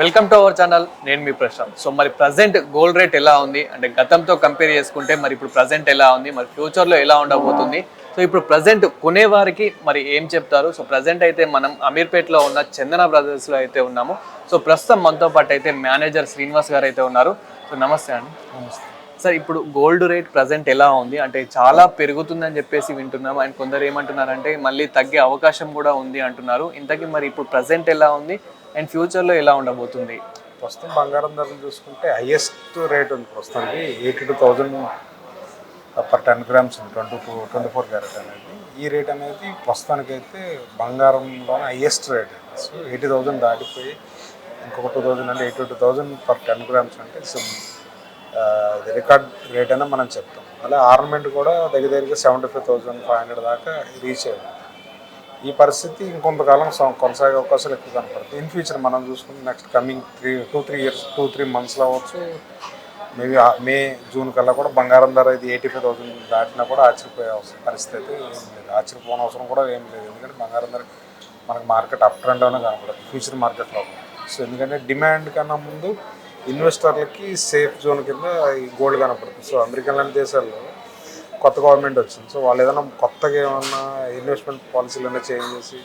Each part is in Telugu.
వెల్కమ్ టు అవర్ ఛానల్ నేను మీ ప్రశాంత్. సో మరి ప్రజెంట్ గోల్డ్ రేట్ ఎలా ఉంది? అంటే గతంతో కంపేర్ చేసుకుంటే మరి ఇప్పుడు ప్రజెంట్ ఎలా ఉంది? మరి ఫ్యూచర్లో ఎలా ఉండబోతుంది? సో ఇప్పుడు ప్రజెంట్ కొనేవారికి మరి ఏం చెప్తారు? సో ప్రజెంట్ అయితే మనం అమీర్పేట్లో ఉన్న చందన బ్రదర్స్లో అయితే ఉన్నాము. సో ప్రస్తుతం మనతో పాటు అయితే మేనేజర్ శ్రీనివాస్ గారు అయితే ఉన్నారు. సో నమస్తే అండి. సార్ ఇప్పుడు గోల్డ్ రేట్ ప్రజెంట్ ఎలా ఉంది? అంటే చాలా పెరుగుతుందని చెప్పేసి వింటున్నాం అండ్ కొందరు ఏమంటున్నారంటే మళ్ళీ తగ్గే అవకాశం కూడా ఉంది అంటున్నారు. ఇంతకీ మరి ఇప్పుడు ప్రజెంట్ ఎలా ఉంది? అండ్ ఫ్యూచర్లో ఎలా ఉండబోతుంది? ప్రస్తుతం బంగారం ధరలు చూసుకుంటే హైయెస్ట్ రేట్ ఉంది ప్రస్తుతానికి. Eighty two thousand per ten grams ఉంది. Twenty two twenty four carat అనేది. ఈ రేట్ అనేది ప్రస్తుతానికైతే బంగారంలోనే highest rate so eighty thousand దాటిపోయి ఇంకొక టూ థౌజండ్ అంటే eighty two thousand per ten grams అంటే రికార్డ్ రేట్ అయినా మనం చెప్తాం. అలా ఆర్నమెంట్ కూడా దగ్గర దగ్గరగా seventy five thousand five hundred దాకా రీచ్ అయ్యింది. ఈ పరిస్థితి ఇంకొంతకాలం కొనసాగే అవకాశాలు ఎక్కువ కనపడతాయి. ఇన్ ఫ్యూచర్ మనం చూసుకుంటే next coming three two three years two three మంత్స్లో అవ్వచ్చు. మేబీ మే జూన్ కల్లా కూడా బంగారం ధర ఇది ఎయిటీ ఫైవ్ థౌసండ్ దాటినా కూడా ఆశ్చర్యపోయే అవసరం పరిస్థితి అయితే ఏం లేదు. ఆశ్చర్యపోని అవసరం కూడా ఏం లేదు. ఎందుకంటే బంగారం ధర మనకు మార్కెట్ అప్ ట్రెండ్లోనే కనపడుతుంది. ఫ్యూచర్ మార్కెట్లో సో ఎందుకంటే డిమాండ్ కన్నా ముందు ఇన్వెస్టర్లకి సేఫ్ జోన్ కింద ఈ గోల్డ్ కనపడుతుంది. సో అమెరికా లాంటి దేశాల్లో కొత్త గవర్నమెంట్ వచ్చింది. సో వాళ్ళు ఏదైనా కొత్తగా ఏమన్నా ఇన్వెస్ట్మెంట్ పాలసీలు ఏమైనా చేంజ్ చేసి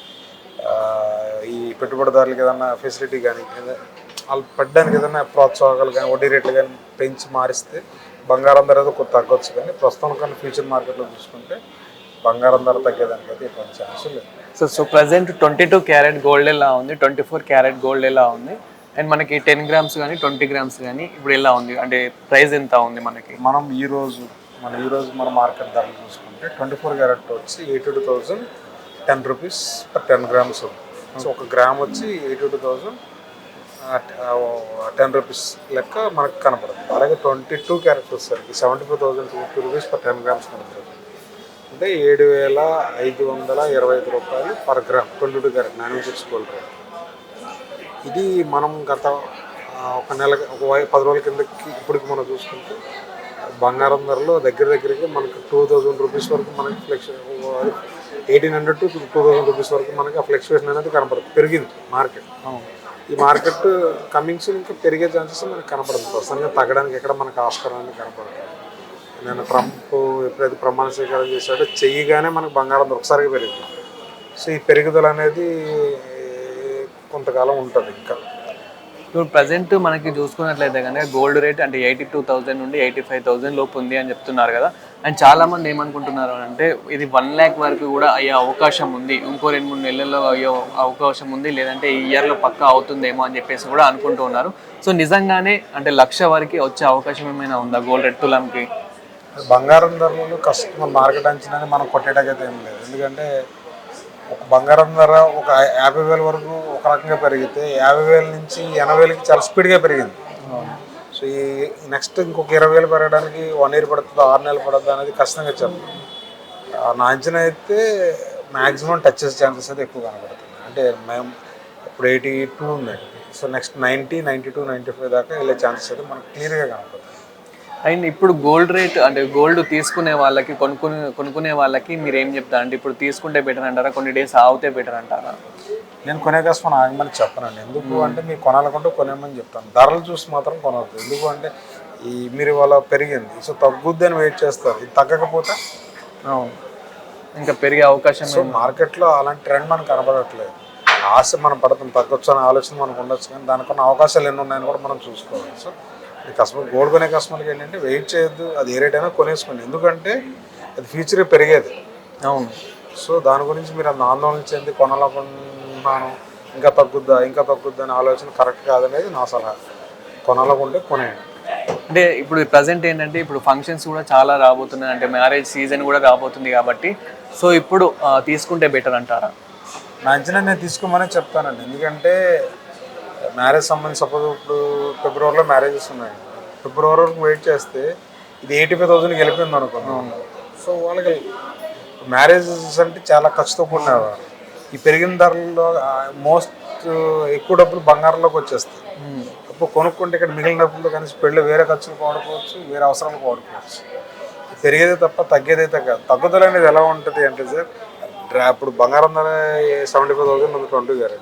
ఈ పెట్టుబడిదారులకు ఏదైనా ఫెసిలిటీ కానీ వాళ్ళు పెట్టడానికి ఏదైనా ప్రోత్సాహకాలు కానీ వడ్డీ రేట్లు కానీ పెంచి మారిస్తే బంగారం ధర ఏదో కొద్ది తగ్గొచ్చు. కానీ ప్రస్తుతం కన్నా ఫ్యూచర్ మార్కెట్లో చూసుకుంటే బంగారం ధర తగ్గేదానికి అయితే ఎటువంటి ఛాన్స్ లేదు. So so present twenty two carat gold ఎలా ఉంది? ట్వంటీ ఫోర్ క్యారెట్ గోల్డ్ ఎలా ఉంది? అండ్ మనకి టెన్ గ్రామ్స్ కానీ ట్వంటీ గ్రామ్స్ కానీ ఇప్పుడు ఎలా ఉంది? అంటే ప్రైస్ ఎంత ఉంది మనకి? మనం ఈ రోజు మన ఈరోజు మన మార్కెట్ ధరలు చూసుకుంటే ట్వంటీ ఫోర్ క్యారెట్ వచ్చి eighty two thousand ten rupees per ten grams so ఒక గ్రామ్ వచ్చి eighty two thousand ten rupees లెక్క మనకు కనపడుతుంది అలాగే ట్వంటీ టూ క్యారెట్ వచ్చేసరికి seventy four thousand two rupees per ten grams కనపడుతుంది అంటే ఏడు వేల ఐదు వందల ఇరవై ఐదు రూపాయలు per gram twenty two carat nine six gold rate. ఇది మనం గత ఒక నెల ఒక వై- పది రోజుల కిందకి ఇప్పటికి మనం చూసుకుంటే బంగారం ధరలో దగ్గర దగ్గరికి మనకి టూ థౌజండ్ రూపీస్ వరకు మనకి flex eighteen hundred to two thousand rupees వరకు మనకి ఆ ఫ్లక్చువేషన్ అనేది కనపడుతుంది పెరిగింది మార్కెట్ ఈ మార్కెట్ కమింగ్స్ ఇంకా పెరిగే ఛాన్సెస్ మనకి కనపడుతుంది ప్రస్తుతానికి తగ్గడానికి ఎక్కడ మనకు ఆస్కారం అనేది కనపడుతుంది నేను ట్రంప్ ఎప్పుడైతే ప్రమాణ స్వీకారం చేశాడో చెయ్యగానే మనకు బంగారం ధర ఒకసారిగా పెరిగింది. సో ఈ పెరుగుదల అనేది కొంతకాలం ఉంటుంది ఇంకా. ఇప్పుడు ప్రజెంట్ మనకి చూసుకున్నట్లయితే కనుక గోల్డ్ రేట్ అంటే ఎయిటీ టూ థౌసండ్ నుండి ఎయిటీ ఫైవ్ థౌసండ్ లోపు ఉంది అని చెప్తున్నారు కదా. అండ్ చాలా మంది ఏమనుకుంటున్నారు అంటే ఇది వన్ ల్యాక్ వరకు కూడా అయ్యే అవకాశం ఉంది. ఇంకో రెండు మూడు నెలల్లో అయ్యే అవకాశం ఉంది. లేదంటే ఈ ఇయర్లో పక్కా అవుతుందేమో అని చెప్పేసి కూడా అనుకుంటూ ఉన్నారు. సో నిజంగానే అంటే లక్ష వరకు వచ్చే అవకాశం ఏమైనా ఉందా గోల్డ్ రేట్ తులంకి బంగారం ధరలు కస్టమర్ మార్కెట్ అంచనా మనం కొట్టేటకైతే ఏం లేదు. ఎందుకంటే ఒక బంగారం ధర ఒక యాభై వేల వరకు ఒక రకంగా పెరిగితే యాభై వేల నుంచి ఎనభై వేలకి చాలా స్పీడ్గా పెరిగింది. సో ఈ నెక్స్ట్ ఇంకొక ఇరవై వేలు పెరగడానికి వన్ ఇయర్ పడుతుందో ఆరు నెలలు పడుతుందో అనేది కష్టంగా చెప్పాలి. నా అంచనా అయితే మ్యాక్సిమం టచ్ చేసే ఛాన్సెస్ అయితే ఎక్కువ కనబడుతుంది అంటే మేము ఇప్పుడు ఎయిటీ టూ ఉంది. So next ninety ninety two ninety five దాకా వెళ్ళే ఛాన్సెస్ అయితే మనకు క్లియర్గా కనపడుతుంది అండ్ ఇప్పుడు గోల్డ్ రేట్ అంటే గోల్డ్ తీసుకునే వాళ్ళకి కొనుక్కునే కొనుక్కునే వాళ్ళకి మీరు ఏం చెప్తారు? అంటే ఇప్పుడు తీసుకుంటే బెటర్ అంటారా? కొన్ని డేస్ ఆగితే బెటర్ అంటారా? నేను కొనే కష్టం ఆగమని చెప్పనండి. ఎందుకు అంటే మీరు కొనాలనుకుంటే కొనేమని చెప్తాను. ధరలు చూసి మాత్రం కొనవద్దు ఎందుకు అంటే ఈ మీరు ఇవాళ పెరిగింది. సో తగ్గుద్ది అని వెయిట్ చేస్తారు. ఇది తగ్గకపోతే ఇంకా పెరిగే అవకాశం సో మార్కెట్లో అలాంటి ట్రెండ్ మనకు కనబడట్లేదు. ఆశ మనం పడుతుంది. తగ్గొచ్చు అనే ఆలోచన మనకు ఉండొచ్చు కానీ దానికి ఉన్న అవకాశాలు ఎన్ని ఉన్నాయని కూడా మనం చూసుకోవాలి. సో కస్టమర్ గోల్డ్ కొనే కస్టమర్కి ఏంటంటే వెయిట్ చేయొద్దు అది ఏ రేట్ అయినా కొనేసుకోండి. ఎందుకంటే అది ఫ్యూచర్ పెరిగేది. అవును. సో దాని గురించి మీరు అంత ఆందోళన చెంది కొనాలనుకుంటున్నాను ఇంకా తగ్గుద్దా ఇంకా తగ్గుద్దా అనే ఆలోచన కరెక్ట్ కాదనేది నా సలహా. కొనాలనుకుంటే కొనేయండి. అంటే ఇప్పుడు ప్రజెంట్ ఏంటంటే ఇప్పుడు ఫంక్షన్స్ కూడా చాలా రాబోతున్నాయి. అంటే మ్యారేజ్ సీజన్ కూడా రాబోతుంది కాబట్టి సో ఇప్పుడు తీసుకుంటే బెటర్ అంటారా? నా అంచనా నేను తీసుకోమని చెప్తానండి. ఎందుకంటే మ్యారేజ్ సంబంధించి సపోజ్ ఇప్పుడు ఫిబ్రవరిలో మ్యారేజెస్ ఉన్నాయి. ఫిబ్రవరి వరకు వెయిట్ చేస్తే ఇది ఎయిటీ ఫైవ్ థౌసండ్కి వెళ్ళిపోయింది అనుకున్నాం. సో వాళ్ళకి మ్యారేజెస్ అంటే చాలా ఖర్చుతో కూడినవి ఈ పెరిగిన ధరల్లో మోస్ట్ ఎక్కువ డబ్బులు బంగారంలోకి వచ్చేస్తాయి. ఇప్పుడు కొనుక్కుంటే ఇక్కడ మిగిలిన డబ్బులతో కనీసం పెళ్ళి వేరే ఖర్చులు వాడుకోవచ్చు వేరే అవసరాలకు వాడుకోవచ్చు. పెరిగేదే తప్ప తగ్గేదైతే కాదు తగ్గుదల అనేది ఎలా ఉంటుంది అంటే సార్ ఇప్పుడు బంగారం ధర సెవెంటీ ఫైవ్ థౌసండ్ ఉంది ట్వంటీ గారు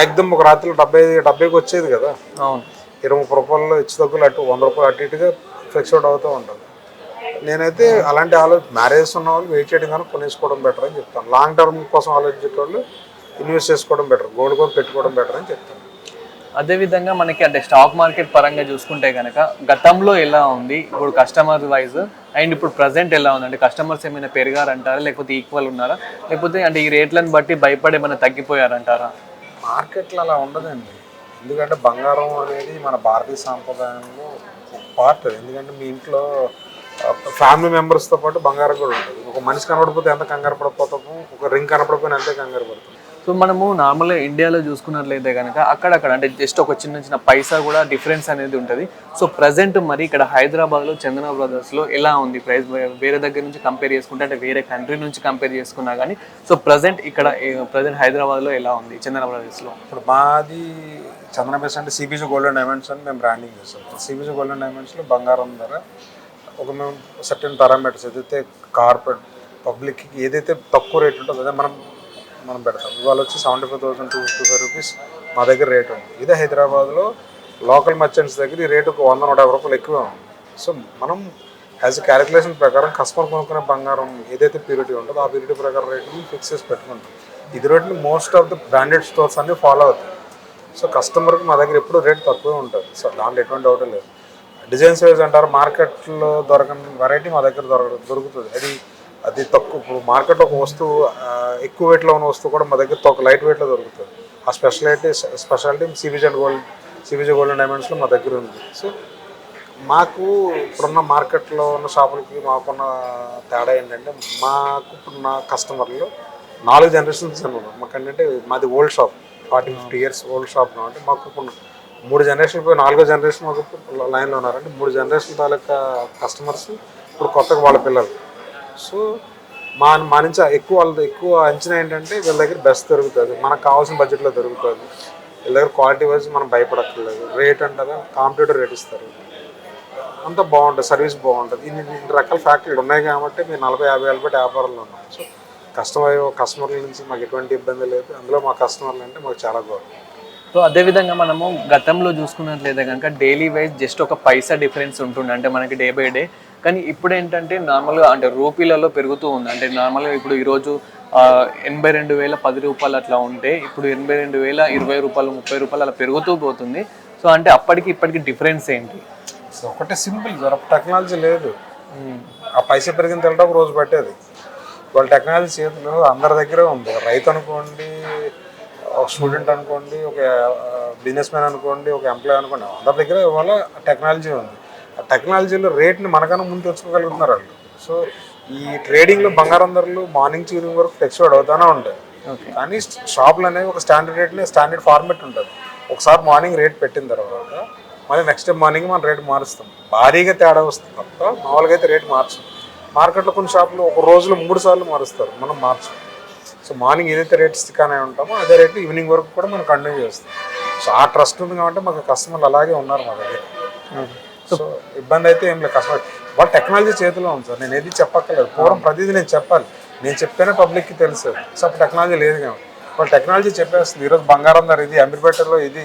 ఏకదం ఒక రాత్రిలో డెబ్బై డెబ్బైకి వచ్చేది కదా. అవును. ఇరవై ముప్పై రూపాయలు ఇచ్చి తగ్గులు అటు వంద రూపాయలు అటు ఇటుగా ఫ్లెక్సిబుల్ అవుతూ ఉంటుంది నేనైతే అలాంటి ఆలోచన మ్యారేజ్ ఉన్న వాళ్ళు వెయిట్ చేయడం కానీ కొనేసుకోవడం బెటర్ అని చెప్తాను. లాంగ్ టర్మ్ కోసం ఆలోచించే వాళ్ళు ఇన్వెస్ట్ చేసుకోవడం బెటర్ గోల్డ్ కొని పెట్టుకోవడం బెటర్ అని చెప్తాను. అదే విధంగా మనకి అంటే స్టాక్ మార్కెట్ పరంగా చూసుకుంటే కనుక గతంలో ఎలా ఉంది ఇప్పుడు కస్టమర్ వైజ్ అండ్ ఇప్పుడు ప్రజెంట్ ఎలా ఉంది? అంటే కస్టమర్స్ ఏమైనా పెరిగారంటారా? లేకపోతే ఈక్వల్ ఉన్నారా? లేకపోతే అంటే ఈ రేట్లను బట్టి భయపడి ఏమైనా తగ్గిపోయారంటారా? మార్కెట్లో అలా ఉండదండి. ఎందుకంటే బంగారం అనేది మన భారతీయ సాంప్రదాయంలో ఒక పార్ట్ ఎందుకంటే మీ ఇంట్లో ఫ్యామిలీ మెంబర్స్తో పాటు బంగారం కూడా ఉంటుంది. ఒక మనిషి కనపడిపోతే ఎంత కంగారు పడిపోతాము? ఒక రింగ్ కనపడిపోయినా అంతే కంగారు పడుతుంది సో మనము నార్మల్గా ఇండియాలో చూసుకున్నట్లయితే కనుక అక్కడక్కడ అంటే జస్ట్ ఒక చిన్న చిన్న పైసా కూడా డిఫరెన్స్ అనేది ఉంటుంది. సో ప్రజెంట్ మరి ఇక్కడ హైదరాబాద్లో చందన బ్రదర్స్లో ఎలా ఉంది ప్రైస్? వేరే దగ్గర నుంచి కంపేర్ చేసుకుంటే అంటే వేరే కంట్రీ నుంచి కంపేర్ చేసుకున్నా కానీ సో ప్రజెంట్ ఇక్కడ ప్రజెంట్ హైదరాబాద్లో ఎలా ఉంది చందన బ్రదర్స్లో? ఇప్పుడు మాది చందన బ్రదర్స్ అంటే సిబిజీ గోల్డ్ అండ్ డైమండ్స్ అని మేము బ్రాండింగ్ చేస్తాం. సిబిజీ గోల్డ్ అండ్ డైమండ్స్లో బంగారం ధర ఒక మేము సర్టెన్ పారామీటర్స్ ఏదైతే కార్పొరేట్ పబ్లిక్కి ఏదైతే తక్కువ రేట్ ఉంటుందో అదే మనం మనం పెడతాం. ఇవాళ వచ్చి seventy five thousand two fifty five rupees మా దగ్గర రేట్ ఉంది. ఇదే హైదరాబాద్లో లోకల్ మర్చెంట్స్ దగ్గర ఈ రేటు ఒక వంద నూట యాభై రూపాయలు ఎక్కువ ఉంది. సో మనం యాజ్ ఎ క్యాలిక్యులేషన్ ప్రకారం కస్టమర్ కొనుక్కునే బంగారం ఏదైతే ప్యూరిటీ ఉంటుందో ఆ ప్యూరిటీ ప్రకారం రేట్ని ఫిక్స్ చేసి పెట్టుకుంటాం. ఇది రేట్లు most of the branded stores అన్నీ ఫాలో అవుతాయి. సో కస్టమర్కి మా దగ్గర ఎప్పుడు రేట్ తక్కువే ఉంటుంది. సో దాంట్లో ఎటువంటి డౌట్ లేదు. డిజైన్స్ వైజ్ అంటారు మార్కెట్లో దొరకని వెరైటీ మా దగ్గర దొరక దొరుకుతుంది. అది అది తక్కువ. ఇప్పుడు మార్కెట్ ఒక వస్తువు ఎక్కువ వెయిట్లో ఉన్న వస్తువు కూడా మా దగ్గర ఒక లైట్ వెయిట్లో దొరుకుతుంది. ఆ speciality speciality CVG and gold CVG gold డైమండ్స్లో మా దగ్గర ఉంది. సో మాకు ఇప్పుడున్న మార్కెట్లో ఉన్న షాపులకి మాకున్న తేడా ఏంటంటే మాకు ఇప్పుడున్న కస్టమర్లు నాలుగు జనరేషన్స్ ఉన్నారు మాకు ఏంటంటే మాది old shop forty fifty years old shop కాబట్టి మాకు ఇప్పుడు మూడు జనరేషన్ పోయి నాలుగో జనరేషన్ మాకు లైన్లో ఉన్నారంటే మూడు జనరేషన్ తాలూకా కస్టమర్స్ ఇప్పుడు కొత్తగా వాళ్ళ పిల్లలు. సో మా మా నుంచి ఎక్కువ వాళ్ళది ఎక్కువ అంచనా ఏంటంటే వీళ్ళ దగ్గర బెస్ట్ దొరుకుతుంది. మనకు కావాల్సిన బడ్జెట్లో దొరుకుతుంది. వీళ్ళ దగ్గర క్వాలిటీ వైజ్ మనం భయపడక్కర్లేదు. రేట్ అంటారా కాంపిటేటివ్ రేట్ ఇస్తారు. అంతా బాగుంటుంది సర్వీస్ బాగుంటుంది. ఇన్ని ఇన్ని రకాల ఫ్యాక్టరీలు ఉన్నాయి కాబట్టి మేము నలభై యాభై ఏళ్ళ బట్టి వ్యాపారంలో ఉన్నాం సో కస్టమర్ కస్టమర్ల నుంచి మాకు ఎటువంటి ఇబ్బంది లేదు. అందులో మా కస్టమర్లు అంటే మాకు చాలా గౌరవం. సో అదే విధంగా మనము గతంలో చూసుకున్నట్లయితే కనుక డైలీ వైజ్ జస్ట్ ఒక పైసా డిఫరెన్స్ ఉంటుండే. అంటే మనకి డే బై డే కానీ ఇప్పుడు ఏంటంటే నార్మల్గా అంటే రూపీలలో పెరుగుతూ ఉంది. అంటే నార్మల్గా ఇప్పుడు ఈరోజు ఎనభై రెండు వేల పది రూపాయలు అట్లా ఉంటే ఇప్పుడు ఎనభై రెండు వేల ఇరవై రూపాయలు ముప్పై రూపాయలు అలా పెరుగుతూ పోతుంది. సో అంటే అప్పటికి ఇప్పటికి డిఫరెన్స్ ఏంటి? సో ఒకటే సింపుల్. టెక్నాలజీ లేదు. ఆ పైసా పెరిగిన తెలట ఒక రోజు పట్టేది. వాళ్ళ టెక్నాలజీ చేతిలో అందరి దగ్గరే ఉంది. రైతు అనుకోండి ఒక స్టూడెంట్ అనుకోండి ఒక బిజినెస్ మ్యాన్ అనుకోండి ఒక ఎంప్లాయ్ అనుకోండి అందరి దగ్గర ఇవాళ టెక్నాలజీ ఉంది. టెక్నాలజీలో రేట్ని మనకన్నా ముందు తెచ్చుకోగలుగుతున్నారు వాళ్ళు. సో ఈ ట్రేడింగ్లో బంగారం ధరలు మార్నింగ్ ఈవినింగ్ వరకు ఫ్లెక్సిబుల్ అవుతూనే ఉంటాయి. కానీ షాపులు అనేవి ఒక స్టాండర్డ్ రేట్ని స్టాండర్డ్ ఫార్మేట్ ఉంటుంది. ఒకసారి మార్నింగ్ రేట్ పెట్టిన తర్వాత మళ్ళీ నెక్స్ట్ డే మార్నింగ్ మనం రేట్ మారుస్తాం. భారీగా తేడా వస్తుంది తప్ప మామూలుగా అయితే రేట్ మార్చం. మార్కెట్లో కొన్ని షాపులు ఒక రోజులో మూడు సార్లు మారుస్తారు మనం మార్చం. సో మార్నింగ్ ఏదైతే రేట్ కానీ ఉంటామో అదే రేట్ ఈవినింగ్ వరకు కూడా మనం కంటిన్యూ చేస్తాం. సో ఆ ట్రస్ట్ ఉంది కాబట్టి మాకు కస్టమర్లు అలాగే ఉన్నారు మా దగ్గర. సో ఇబ్బంది అయితే ఏం లేదు. కస్టమర్ వాళ్ళ టెక్నాలజీ చేతిలో ఉంది సార్. నేను ఏది చెప్పక్కర్లేదు. పూర్వం ప్రతిదీ నేను చెప్పాలి. నేను చెప్తేనే పబ్లిక్కి తెలుసు. సో అప్పుడు టెక్నాలజీ లేదు కాబట్టి వాళ్ళు టెక్నాలజీ చెప్పేస్తుంది. ఈరోజు బంగారం ధర ఇది అమీర్పేటలో ఇది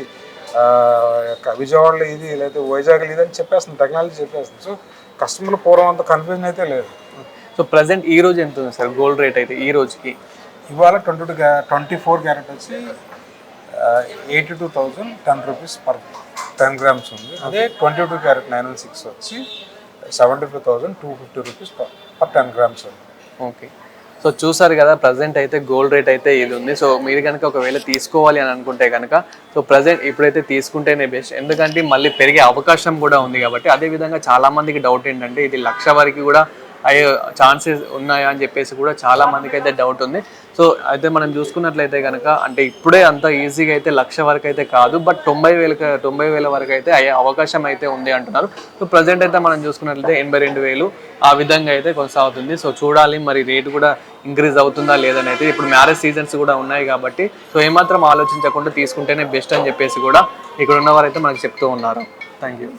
విజయవాడలో ఇది లేదా వైజాగ్లో ఇది అని చెప్పేస్తుంది. టెక్నాలజీ చెప్పేస్తుంది. సో కస్టమర్లు పూర్వం అంత కన్ఫ్యూజన్ అయితే లేదు. సో ప్రజెంట్ ఈ రోజు ఎంత ఉంది సార్? గోల్డ్ రేట్ అయితే ఈ రోజుకి? ఇవాళ twenty two twenty four carat వచ్చి eighty two thousand ten rupees per ten grams ఉంది. అదే twenty two carat nine one six వచ్చి seventy five thousand two fifty rupees per ten grams ఉంది. ఓకే. సో చూసారు కదా ప్రజెంట్ అయితే గోల్డ్ రేట్ అయితే ఇది ఉంది. సో మీరు కనుక ఒకవేళ తీసుకోవాలి అని అనుకుంటే కనుక సో ప్రజెంట్ ఇప్పుడైతే తీసుకుంటేనే బెస్ట్ ఎందుకంటే మళ్ళీ పెరిగే అవకాశం కూడా ఉంది కాబట్టి అదే విధంగా చాలా మందికి డౌట్ ఏంటంటే ఇది లక్ష వరకు కూడా అయ్యే ఛాన్సెస్ ఉన్నాయా అని చెప్పేసి కూడా చాలా మందికి అయితే డౌట్ ఉంది. సో అయితే మనం చూసుకున్నట్లయితే కనుక అంటే ఇప్పుడే అంత ఈజీగా అయితే లక్ష వరకు అయితే కాదు బట్ తొంభై వేల తొంభై వేల వరకు అయితే అయ్యే అవకాశం అయితే ఉంది అంటున్నారు. సో ప్రజెంట్ అయితే మనం చూసుకున్నట్లయితే ఎనభై రెండు వేలు ఆ విధంగా అయితే కొనసాగుతుంది. సో చూడాలి మరి రేటు కూడా ఇంక్రీజ్ అవుతుందా లేదని అయితే ఇప్పుడు మ్యారేజ్ సీజన్స్ కూడా ఉన్నాయి కాబట్టి సో ఏమాత్రం ఆలోచించకుండా తీసుకుంటేనే బెస్ట్ అని చెప్పేసి కూడా ఇక్కడ ఉన్న మనకు చెప్తూ ఉన్నారు. Thank you